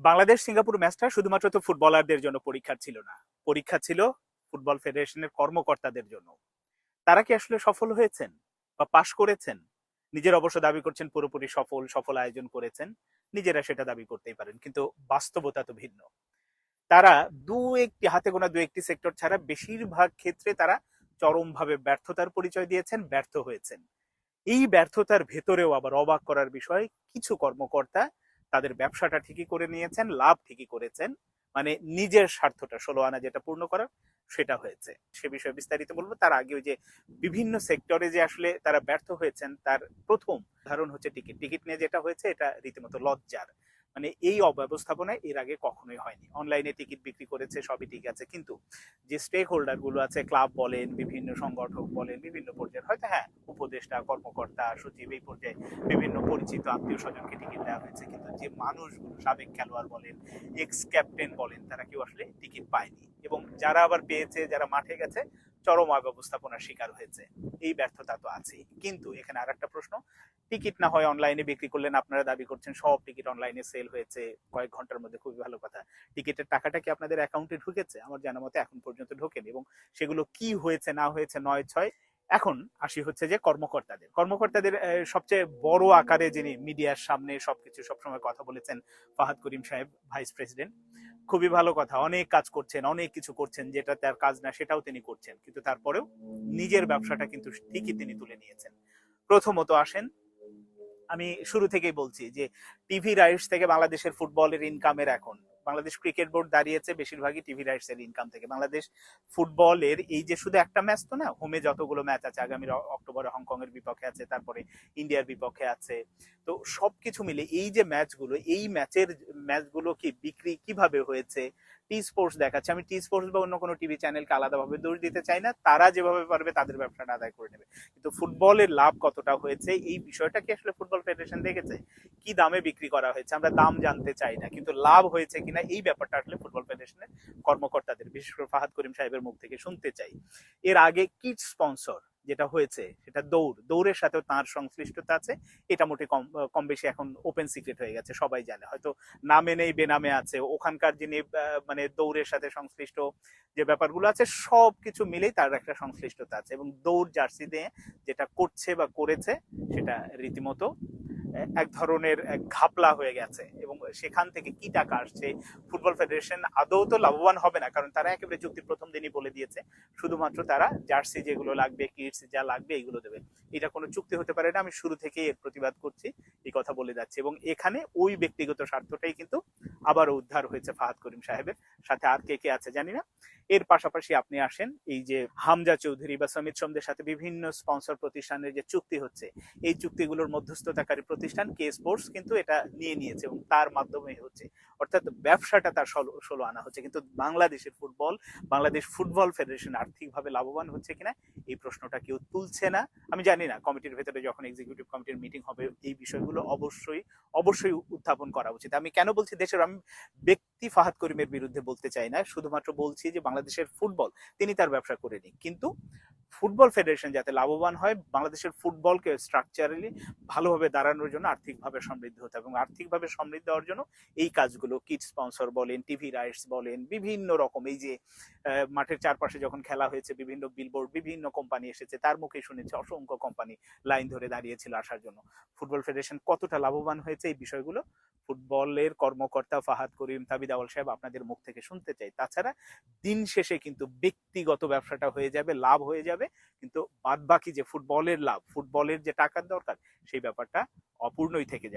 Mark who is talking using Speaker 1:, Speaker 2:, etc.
Speaker 1: Bangladesh Singapore ম্যাচটা শুধুমাত্র তো ফুটবলারদের জন্য পরীক্ষা ছিল না। পরীক্ষা ছিল ফুটবল ফেডারেশনের কর্মকর্তাদের জন্য। তারা কি আসলে সফল হয়েছেন? বা পাশ করেছেন? নিজের অবশ্য দাবি করছেন পুরোপুরি সফল সফল আয়োজন করেছেন। নিজেরা সেটা দাবি করতেই পারেন, কিন্তু বাস্তবতা তো ভিন্ন। তারা দু একটি, হাতে গোনা দু একটি সেক্টর ছাড়া বেশিরভাগ ক্ষেত্রে তারা চরমভাবে ব্যর্থতার পরিচয় দিয়েছেন, ব্যর্থ হয়েছেন। এই ব্যর্থতার ভেতরেও আবার অবাক করার বিষয়, কিছু কর্মকর্তা তাদের ব্যবসাটা ঠিকই করে নিয়েছেন, লাভ ঠিকই করেছেন। মানে নিজের স্বার্থটা, ষোলো আনা যেটা পূর্ণ করার, সেটা হয়েছে। সে বিষয়ে বিস্তারিত বলব। তার আগে ওই যে বিভিন্ন সেক্টরে যে আসলে তারা ব্যর্থ হয়েছেন, তার প্রথম ধারণ হচ্ছে টিকিট। টিকিট নিয়ে যেটা হয়েছে, এটা রীতিমতো লজ্জার। মানে এই অব্যবস্থাপনায় এর আগে কখনোই হয়নি। অনলাইনে টিকিট বিক্রি করেছে, সবই ঠিক আছে। কিন্তু যে স্টেক হোল্ডারগুলো আছে ক্লাব বলেন, বিভিন্ন সংগঠক বলেন, বিভিন্ন পর্যায়ে হয়তো হ্যাঁ উপদেষ্টা, কর্মকর্তা, সচিব, এই পর্যায়ে বিভিন্ন পরিচিত আত্মীয় স্বজনকে টিকিট দেওয়া হয়েছে। কিন্তু যে মানুষগুলো, সাবেক খেলোয়াড় বলেন এক্স ক্যাপ্টেন বলেন, তারা কেউ আসলে টিকিট পায়নি। এবং যারা আবার পেয়েছে, যারা মাঠে গেছে, চরম অব্যবস্থাপনার শিকার হয়েছে। এই ব্যর্থতা তো আছেই। কিন্তু এখানে আর একটা প্রশ্ন টিকিট না হয় অনলাইনে বিক্রি করলেন, আপনারা দাবি করছেন সব টিকিট অনলাইনে সেল হয়েছে, কয়েক ঘণ্টার মধ্যে খুবই ভালো কথা। টিকিটের টাকাটা কি আপনাদের অ্যাকাউন্টে ঢুকেছে? আমার জানা মতে এখন পর্যন্ত ঢোকেনি এবং সেগুলো কি হয়েছে, না হয়েছে, নয়, ছয়, এখন আসি হচ্ছে যে কর্মকর্তাদের। কর্মকর্তাদের সবচেয়ে বড় আকারে যিনি মিডিয়ার সামনে সবকিছু সবসময় কথা বলেছেন ফাহাদ করিম সাহেব, ভাইস প্রেসিডেন্ট। খুবই ভালো কথা, অনেক কাজ করছেন, অনেক কিছু করছেন, যেটা তার কাজ না সেটাও তিনি করছেন। কিন্তু তারপরেও নিজের ব্যবসাটা কিন্তু ঠিকই তিনি তুলে নিয়েছেন। প্রথমত আসেন আমি শুরু থেকেই বলছি যে টিভি রাইটস থেকে বাংলাদেশের ফুটবলের ইনকামের এখন। বাংলাদেশ ক্রিকেট বোর্ড দাঁড়িয়েছে বেশিরভাগই টিভি রাইটস এর ইনকাম থেকে। বাংলাদেশ ফুটবলের এই যে শুধু একটা ম্যাচ তো না হোমে যতগুলো ম্যাচ আছে, আগামী অক্টোবরে হংকং এর বিপক্ষে আছে, তারপরে ইন্ডিয়ার বিপক্ষে আছে। তো সবকিছু মিলে এই যে ম্যাচগুলো এই ম্যাচের ম্যাচগুলো কি বিক্রি কীভাবে হয়েছে? টি স্পোর্টস দেখাচ্ছে। আমি টি স্পোর্টস বা অন্য কোনো টিভি চ্যানেলকে আলাদাভাবে দোষ দিতে চাই না। তারা যেভাবে পারবে তাদের ব্যবসাটা আদায় করে নেবে। কিন্তু ফুটবলের লাভ কতটা হয়েছে? এই বিষয়টা কি আসলে ফুটবল ফেডারেশন দেখেছে? কি দামে বিক্রি করা হয়েছে? আমরা দাম জানতে চাই না। কিন্তু লাভ হয়েছে কিনা? এই ব্যাপারটা আসলে ফুটবল ফেডারেশনের কর্মকর্তাদের, বিশেষ করে ফাহাদ করিম সাহেবের মুখ থেকে শুনতে চাই। এর আগে কিট স্পন্সর যেটা হয়েছে, সেটা দৌড়। দৌড়ের সাথেও তার সংশ্লিষ্টতা আছে। এটা মোটে কম কম বেশি এখন ওপেন সিক্রেট হয়ে গেছে, সবাই জানে। হয়তো নামে নেই, বেনামে আছে। ওখানকার যিনি মানে দৌড়ের সাথে সংশ্লিষ্ট যে ব্যাপারগুলো আছে, সব কিছু মিলেই তার একটা সংশ্লিষ্টতা আছে এবং দৌড় জার্সি দিয়ে যেটা করছে বা করেছে, সেটা রীতিমতো এক ধরনের ঘাপলা হয়ে গেছে। সেখান থেকে কি টাকা আসছে? ফুটবল ফেডারেশন আদৌ তো লাভবান হবে না, কারণ তারা একেবারে চুক্তির প্রথম দিনই বলে দিয়েছে। শুধুমাত্র তারা জার্সি যেগুলো লাগবে কিটস যা লাগবে, এগুলো দেবে। এটা কোনো চুক্তি হতে পারে না, আমি শুরু থেকেই এর প্রতিবাদ করছি। কথা বলে যাচ্ছি এবং এখানে ওই ব্যক্তিগত স্বার্থটাই কিন্তু আবারও উদ্ধার হয়েছে ফাহাদ করিম সাহেবের সাথে। আর কে কে আছে জানি না। এর পাশাপাশি আপনি আসেন, এই যে হামজা চৌধুরী বা সমিত সোমদের সাথে বিভিন্ন স্পন্সর প্রতিষ্ঠানের যে চুক্তি হচ্ছে, এই চুক্তিগুলোর মধ্যস্থতাকারী প্রতিষ্ঠান কে স্পোর্টস কিন্তু এটা নিয়ে নিয়েছে এবং তার মাধ্যমে হচ্ছে, অর্থাৎ ব্যবসাটা তার ষোলো আনা হচ্ছে। কিন্তু বাংলাদেশের ফুটবল, বাংলাদেশ ফুটবল ফেডারেশন আর্থিকভাবে লাভবান হচ্ছে কিনা এই প্রশ্নটা কেউ তুলছে না। আমি জানি না, কমিটির ভেতরে যখন এক্সিকিউটিভ কমিটির মিটিং হবে, এই বিষয়গুলো অবশ্যই অবশ্যই উত্থাপন করা উচিত। আমি কেন বলছি দেশের আমি ব্যক্তি ফাহাদ করিমের বিরুদ্ধে বলতে চাই না, শুধুমাত্র বলছি যে বাংলাদেশের ফুটবল, তিনি তার ব্যবসা করে নিক। কিন্তু ফুটবল ফেডারেশন যাতে লাভবান হয়, বাংলাদেশের ফুটবলকে স্ট্রাকচারালি ভালোভাবে দাঁড়ানোর জন্য আর্থিকভাবে সমৃদ্ধ হতে এবং আর্থিকভাবে সমৃদ্ধ হওয়ার জন্য এই কাজগুলো কিট স্পন্সর বলেন টিভি রাইটস বলেন, বিভিন্ন রকম এই যে মাঠের চারপাশে যখন খেলা হয়েছে, বিভিন্ন বিলবোর্ড বিভিন্ন কোম্পানি এসেছে, তার মুখে শুনেছি অসংখ্য কোম্পানি লাইন ধরে দাঁড়িয়েছিল আসার জন্য। ফুটবল ফেডারেশন কতটা লাভবান হয়েছে এই বিষয়গুলো ফুটবলের কর্মকর্তা ফাহাদ করিম তাবিদ আওয়াল সাহেব আপনাদের মুখ থেকে শুনতে চাই। তাছাড়া দিন শেষে কিন্তু ব্যক্তিগত ব্যবসাটা হয়ে যাবে, লাভ হয়ে যাবে। কিন্তু বাদ বাকি যে ফুটবলের লাভ, ফুটবলের যে টাকার দরকার, সেই ব্যাপারটা অপূর্ণই থেকে যাবে।